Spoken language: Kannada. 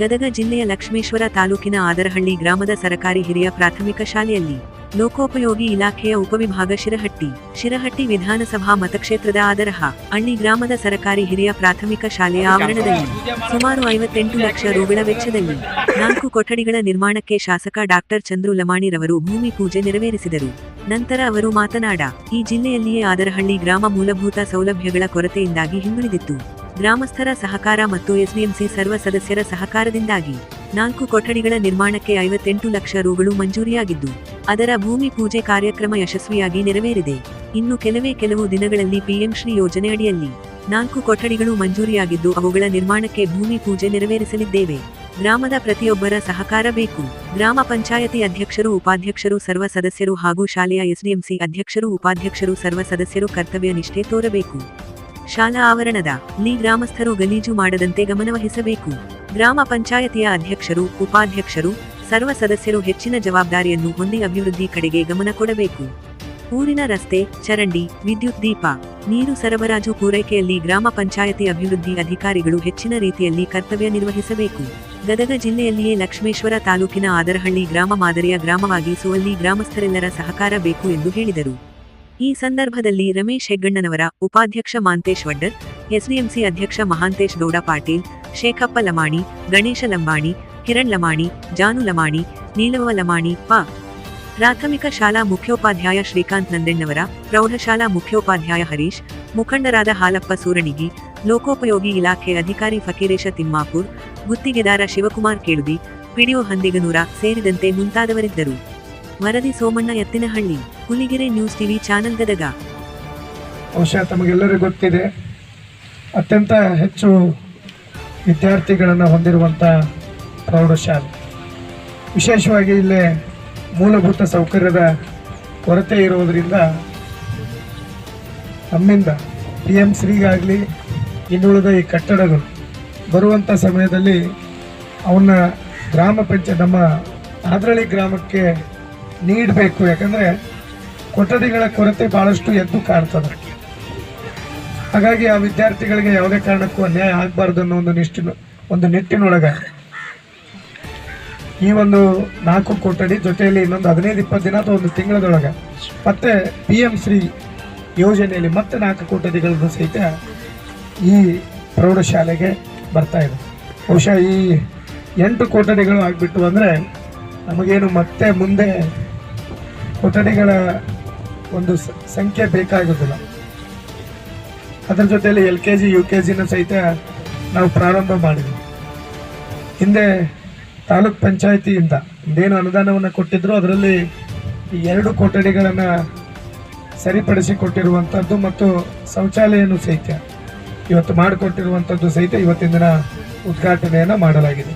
ಗದಗ ಜಿಲ್ಲೆಯ ಲಕ್ಷ್ಮೇಶ್ವರ ತಾಲೂಕಿನ ಆದರಹಳ್ಳಿ ಗ್ರಾಮದ ಸರಕಾರಿ ಹಿರಿಯ ಪ್ರಾಥಮಿಕ ಶಾಲೆಯಲ್ಲಿ ಲೋಕೋಪಯೋಗಿ ಇಲಾಖೆಯ ಉಪವಿಭಾಗ ಶಿರಹಟ್ಟಿ ಶಿರಹಟ್ಟಿ ವಿಧಾನಸಭಾ ಮತಕ್ಷೇತ್ರದ ಆದರಹ, ಹಳ್ಳಿ ಗ್ರಾಮದ ಸರಕಾರಿ ಹಿರಿಯ ಪ್ರಾಥಮಿಕ ಶಾಲೆಯ ಆವರಣದಲ್ಲಿ ಸುಮಾರು ಐವತ್ತೆಂಟು ಲಕ್ಷ ರುಗಳ ವೆಚ್ಚದಲ್ಲಿ ನಾಲ್ಕು ಕೊಠಡಿಗಳ ನಿರ್ಮಾಣಕ್ಕೆ ಶಾಸಕ ಡಾಕ್ಟರ್ ಚಂದ್ರು ಲಮಾಣಿರವರು ಭೂಮಿ ಪೂಜೆ ನೆರವೇರಿಸಿದರು. ನಂತರ ಅವರು ಮಾತನಾಡ, ಈ ಜಿಲ್ಲೆಯಲ್ಲಿಯೇ ಆದರಹಳ್ಳಿ ಗ್ರಾಮ ಮೂಲಭೂತ ಸೌಲಭ್ಯಗಳ ಕೊರತೆಯಿಂದಾಗಿ ಹಿಂದುಳಿದಿತ್ತು. ಗ್ರಾಮಸ್ಥರ ಸಹಕಾರ ಮತ್ತು ಎಸ್ಡಿಎಂಸಿ ಸರ್ವ ಸದಸ್ಯರ ಸಹಕಾರದಿಂದಾಗಿ ನಾಲ್ಕು ಕೊಠಡಿಗಳ ನಿರ್ಮಾಣಕ್ಕೆ ಐವತ್ತೆಂಟು ಲಕ್ಷ ರುಗಳು ಮಂಜೂರಿಯಾಗಿದ್ದು, ಅದರ ಭೂಮಿ ಪೂಜೆ ಕಾರ್ಯಕ್ರಮ ಯಶಸ್ವಿಯಾಗಿ ನೆರವೇರಿದೆ. ಇನ್ನು ಕೆಲವೇ ಕೆಲವು ದಿನಗಳಲ್ಲಿ ಪಿಎಂ ಶ್ರೀ ಯೋಜನೆ ಅಡಿಯಲ್ಲಿ ನಾಲ್ಕು ಕೊಠಡಿಗಳು ಮಂಜೂರಿಯಾಗಿದ್ದು, ಅವುಗಳ ನಿರ್ಮಾಣಕ್ಕೆ ಭೂಮಿ ಪೂಜೆ ನೆರವೇರಿಸಲಿದ್ದೇವೆ. ಗ್ರಾಮದ ಪ್ರತಿಯೊಬ್ಬರ ಸಹಕಾರ ಬೇಕು. ಗ್ರಾಮ ಪಂಚಾಯತಿ ಅಧ್ಯಕ್ಷರು, ಉಪಾಧ್ಯಕ್ಷರು, ಸರ್ವ ಸದಸ್ಯರು ಹಾಗೂ ಶಾಲೆಯ ಎಸ್ಡಿಎಂಸಿ ಅಧ್ಯಕ್ಷರು, ಉಪಾಧ್ಯಕ್ಷರು, ಸರ್ವ ಸದಸ್ಯರು ಕರ್ತವ್ಯ ನಿಷ್ಠೆ ತೋರಬೇಕು. ಶಾಲಾ ಆವರಣದ ಲಿ ಗ್ರಾಮಸ್ಥರು ಗಲೀಜು ಮಾಡದಂತೆ ಗಮನವಹಿಸಬೇಕು. ಗ್ರಾಮ ಪಂಚಾಯತಿಯ ಅಧ್ಯಕ್ಷರು, ಉಪಾಧ್ಯಕ್ಷರು, ಸರ್ವ ಸದಸ್ಯರು ಹೆಚ್ಚಿನ ಜವಾಬ್ದಾರಿಯನ್ನು ಹೊಂದಿ ಅಭಿವೃದ್ಧಿ ಕಡೆಗೆ ಗಮನ ಕೊಡಬೇಕು. ಊರಿನ ರಸ್ತೆ, ಚರಂಡಿ, ವಿದ್ಯುತ್ ದೀಪ, ನೀರು ಸರಬರಾಜು ಪೂರೈಕೆಯಲ್ಲಿ ಗ್ರಾಮ ಪಂಚಾಯತಿ ಅಭಿವೃದ್ಧಿ ಅಧಿಕಾರಿಗಳು ಹೆಚ್ಚಿನ ರೀತಿಯಲ್ಲಿ ಕರ್ತವ್ಯ ನಿರ್ವಹಿಸಬೇಕು. ಗದಗ ಜಿಲ್ಲೆಯಲ್ಲಿಯೇ ಲಕ್ಷ್ಮೇಶ್ವರ ತಾಲೂಕಿನ ಆದರಹಳ್ಳಿ ಗ್ರಾಮ ಮಾದರಿಯ ಗ್ರಾಮವಾಗಿಸುವಲ್ಲಿ ಗ್ರಾಮಸ್ಥರೆಲ್ಲರ ಸಹಕಾರ ಬೇಕು ಎಂದು ಹೇಳಿದರು. ಈ ಸಂದರ್ಭದಲ್ಲಿ ರಮೇಶ್ ಹೆಗ್ಗಣ್ಣನವರ ಉಪಾಧ್ಯಕ್ಷ ಮಾಂತೇಶ್ ವಡ್ಡರ್, ಎಸ್ಡಿಎಂಸಿ ಅಧ್ಯಕ್ಷ ಮಹಾಂತೇಶ್ ಗೌಡ ಪಾಟೀಲ್, ಶೇಖಪ್ಪ ಲಮಾಣಿ, ಗಣೇಶ ಲಂಬಾಣಿ, ಕಿರಣ್ ಲಮಾಣಿ, ಜಾನು ಲಮಾಣಿ, ನೀಲವ ಲಮಾಣಿ, ಪ. ಪ್ರಾಥಮಿಕ ಶಾಲಾ ಮುಖ್ಯೋಪಾಧ್ಯಾಯ ಶ್ರೀಕಾಂತ್ ನಂದಣ್ಣವರ ಪ್ರೌಢಶಾಲಾ ಮುಖ್ಯೋಪಾಧ್ಯಾಯ ಹರೀಶ್, ಮುಖಂಡರಾದ ಹಾಲಪ್ಪ ಸೂರಣಿಗಿ, ಲೋಕೋಪಯೋಗಿ ಇಲಾಖೆ ಅಧಿಕಾರಿ ಫಕೀರೇಶ ತಿಮ್ಮಾಪುರ್, ಗುತ್ತಿಗೆದಾರ ಶಿವಕುಮಾರ್ ಕೇಳುದಿ, ಪಿಡಿಒ ಹಂದಿಗನೂರ ಸೇರಿದಂತೆ ಮುಂತಾದವರಿದ್ದರು. ವರದಿ Somanna Ettinahalli Huligere news TV channel Gadag. ಬಹುಶಃ ತಮಗೆಲ್ಲರಿಗೂ ಗೊತ್ತಿದೆ, ಅತ್ಯಂತ ಹೆಚ್ಚು ವಿದ್ಯಾರ್ಥಿಗಳನ್ನು ಹೊಂದಿರುವಂತಹ ಪ್ರೌಢಶಾಲೆ. ವಿಶೇಷವಾಗಿ ಇಲ್ಲೇ ಮೂಲಭೂತ ಸೌಕರ್ಯದ ಕೊರತೆ ಇರುವುದರಿಂದ ನಮ್ಮಿಂದ ಪಿ ಎಂ ಶ್ರೀಗಾಗಲಿ ಇನ್ನುಳಿದ ಈ ಕಟ್ಟಡಗಳು ಬರುವಂಥ ಸಮಯದಲ್ಲಿ ಅವನ್ನ ಗ್ರಾಮ ಪಂಚಾಯತ್ ನಮ್ಮ ಆದ್ರಳಿ ಗ್ರಾಮಕ್ಕೆ ನೀಡಬೇಕು. ಯಾಕಂದರೆ ಕೊಠಡಿಗಳ ಕೊರತೆ ಭಾಳಷ್ಟು ಎದ್ದು ಕಾಣ್ತದೆ. ಹಾಗಾಗಿ ಆ ವಿದ್ಯಾರ್ಥಿಗಳಿಗೆ ಯಾವುದೇ ಕಾರಣಕ್ಕೂ ಅನ್ಯಾಯ ಆಗಬಾರ್ದು ಅನ್ನೋ ಒಂದು ನಿಷ್ಠಿನ, ಒಂದು ನಿಟ್ಟಿನೊಳಗೆ ಈ ಒಂದು ನಾಲ್ಕು ಕೊಠಡಿ ಜೊತೆಯಲ್ಲಿ ಇನ್ನೊಂದು ಹದಿನೈದು, ಇಪ್ಪತ್ತು ದಿನ ಅಥವಾ ಒಂದು ತಿಂಗಳದೊಳಗೆ ಮತ್ತೆ ಪಿ ಎಂ ಶ್ರೀ ಯೋಜನೆಯಲ್ಲಿ ಮತ್ತೆ ನಾಲ್ಕು ಕೊಠಡಿಗಳನ್ನು ಸಹಿತ ಈ ಪ್ರೌಢಶಾಲೆಗೆ ಬರ್ತಾ ಇದೆ. ಬಹುಶಃ ಈ ಎಂಟು ಕೊಠಡಿಗಳು ಆಗಿಬಿಟ್ಟು ಅಂದರೆ ನಮಗೇನು ಮತ್ತೆ ಮುಂದೆ ಕೊಠಡಿಗಳ ಒಂದು ಸಂಖ್ಯೆ ಬೇಕಾಗೋದಿಲ್ಲ. ಅದರ ಜೊತೆಯಲ್ಲಿ L K G U K ಜಿನ ಸಹಿತ ನಾವು ಪ್ರಾರಂಭ ಮಾಡಿದ್ವಿ. ಹಿಂದೆ ತಾಲೂಕ್ ಪಂಚಾಯಿತಿಯಿಂದ ಏನು ಅನುದಾನವನ್ನು ಕೊಟ್ಟಿದ್ರು ಅದರಲ್ಲಿ ಎರಡು ಕೊಠಡಿಗಳನ್ನು ಸರಿಪಡಿಸಿಕೊಟ್ಟಿರುವಂಥದ್ದು ಮತ್ತು ಶೌಚಾಲಯನೂ ಸಹಿತ ಇವತ್ತು ಮಾಡಿಕೊಟ್ಟಿರುವಂಥದ್ದು ಸಹಿತ ಇವತ್ತಿನ ದಿನ ಉದ್ಘಾಟನೆಯನ್ನು ಮಾಡಲಾಗಿದೆ.